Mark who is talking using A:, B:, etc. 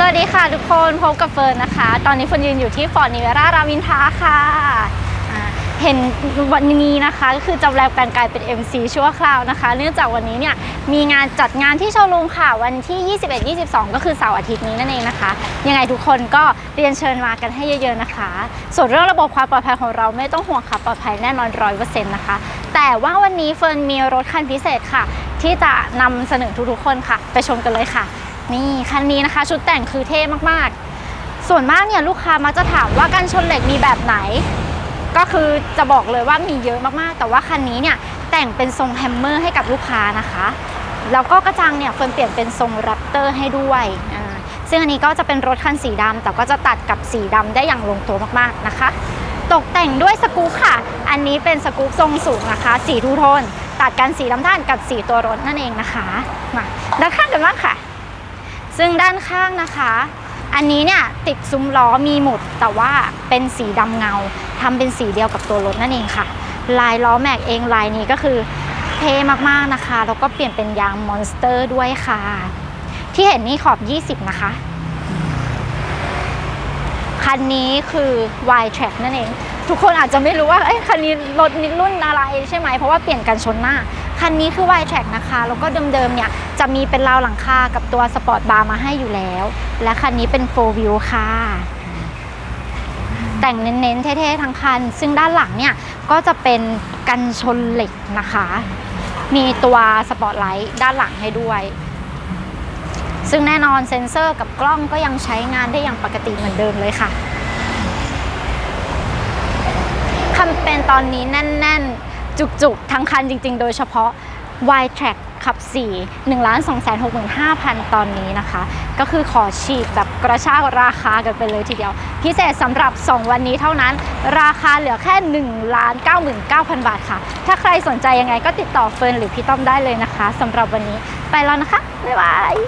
A: สวัสดีค่ะทุกคนพบกับเฟิร์นนะคะ ตอนนี้เฟิร์นยืนอยู่ที่ฟอร์ดนิเวรารามินทาค่ะอ่าเห็นวันนี้นะคะก็คือจำแรงการกลายเป็น MC ชั่วคราวนะคะ เนื่องจากวันนี้เนี่ยมีงานจัดงานที่โชว์รูมค่ะวันที่ 21 22 ก็คือเสาร์อาทิตย์นี้นั่นเองนะคะ ยังไงทุกคนก็เรียนเชิญมากันให้เยอะๆนะคะ ส่วนเรื่องระบบความปลอดภัยของเราไม่ต้องห่วงค่ะปลอดภัยแน่นอนร้อยเปอร์เซ็นต์นะคะ แต่ว่าวันนี้เฟิร์นมีรถคันพิเศษค่ะ ที่จะนำเสนอทุกๆคนค่ะ ไปชมกันเลยค่ะ นี่คันนี้นะคะ ชุดแต่งคือเท่มากๆ ส่วนมากเนี่ยลูกค้ามักจะถามว่าการชนเหล็กมีแบบไหน ก็คือจะบอกเลยว่ามีเยอะมากๆ แต่ว่าคันนี้เนี่ยแต่งเป็นทรงแฮมเมอร์ให้กับลูกค้านะคะ แล้วก็กระจังเนี่ยเฟิร์นเปลี่ยนเป็นทรงแรปเตอร์ให้ด้วยซึ่งอันนี้ก็จะเป็นรถคันสีดำแต่ก็จะตัดกับสีดำได้อย่างลงตัวมากๆนะคะ ตกแต่งด้วยสกู๊ปค่ะ อันนี้เป็นสกู๊ปทรงสูงนะคะ สีทูโทน ตัดกันสีดำด้านกับสีตัวรถนั่นเองนะคะ มาด้านข้างกันบ้างค่ะ ซึ่งด้านข้างนะคะ อันนี้เนี่ยติดซุ้มล้อมีหมุดแต่ว่าเป็นสีดำเงาทำเป็นสีเดียวกับตัวรถนั่นเองค่ะ ลายล้อแม็กเองลายนี้ก็คือเท่มากๆนะคะ แล้วก็เปลี่ยนเป็นยางมอนสเตอร์ด้วยค่ะ ที่เห็นนี่ขอบ 20 นะคะ คันนี้คือ Y Track นั่นเอง ทุกคนอาจจะไม่รู้ว่าเอ้คันนี้รถนี้รุ่นอะไรใช่ไหม เพราะว่าเปลี่ยนกันชนหน้า คันนี้คือ Y Track นะคะ แล้วก็เดิมๆเนี่ยจะมีเป็นราวหลังคากับตัวสปอร์ตบาร์มาให้อยู่แล้ว และคันนี้เป็น 4 View ค่ะ แต่งเน้นๆ เท่ๆ ทั้งคัน ซึ่งด้านหลังเนี่ยก็จะเป็นกันชนเหล็กนะคะ มีตัวสปอร์ตไลท์ด้านหลังให้ด้วย ซึ่งแน่นอนเซ็นเซอร์กับกล้องก็ยังใช้งานได้อย่างปกติเหมือนเดิมเลยค่ะคันเป็นตอนนี้แน่น ๆ จุก ๆ ทั้งคันจริง ๆ โดยเฉพาะ Y Track ขับ 4 1 2 6 5 0 0 0 ตอนนี้นะคะ ก็คือขอฉีดแบบกระชากราคากันไปเลยทีเดียว พิเศษสำหรับ 2 วันนี้เท่านั้น ราคาเหลือแค่ 1 9 9 0 0 0 บาทค่ะ ถ้าใครสนใจยังไงก็ติดต่อเฟิร์นหรือพี่ต้อมได้เลยนะคะสำหรับวันนี้ไปแล้วนะคะ บ๊ายบาย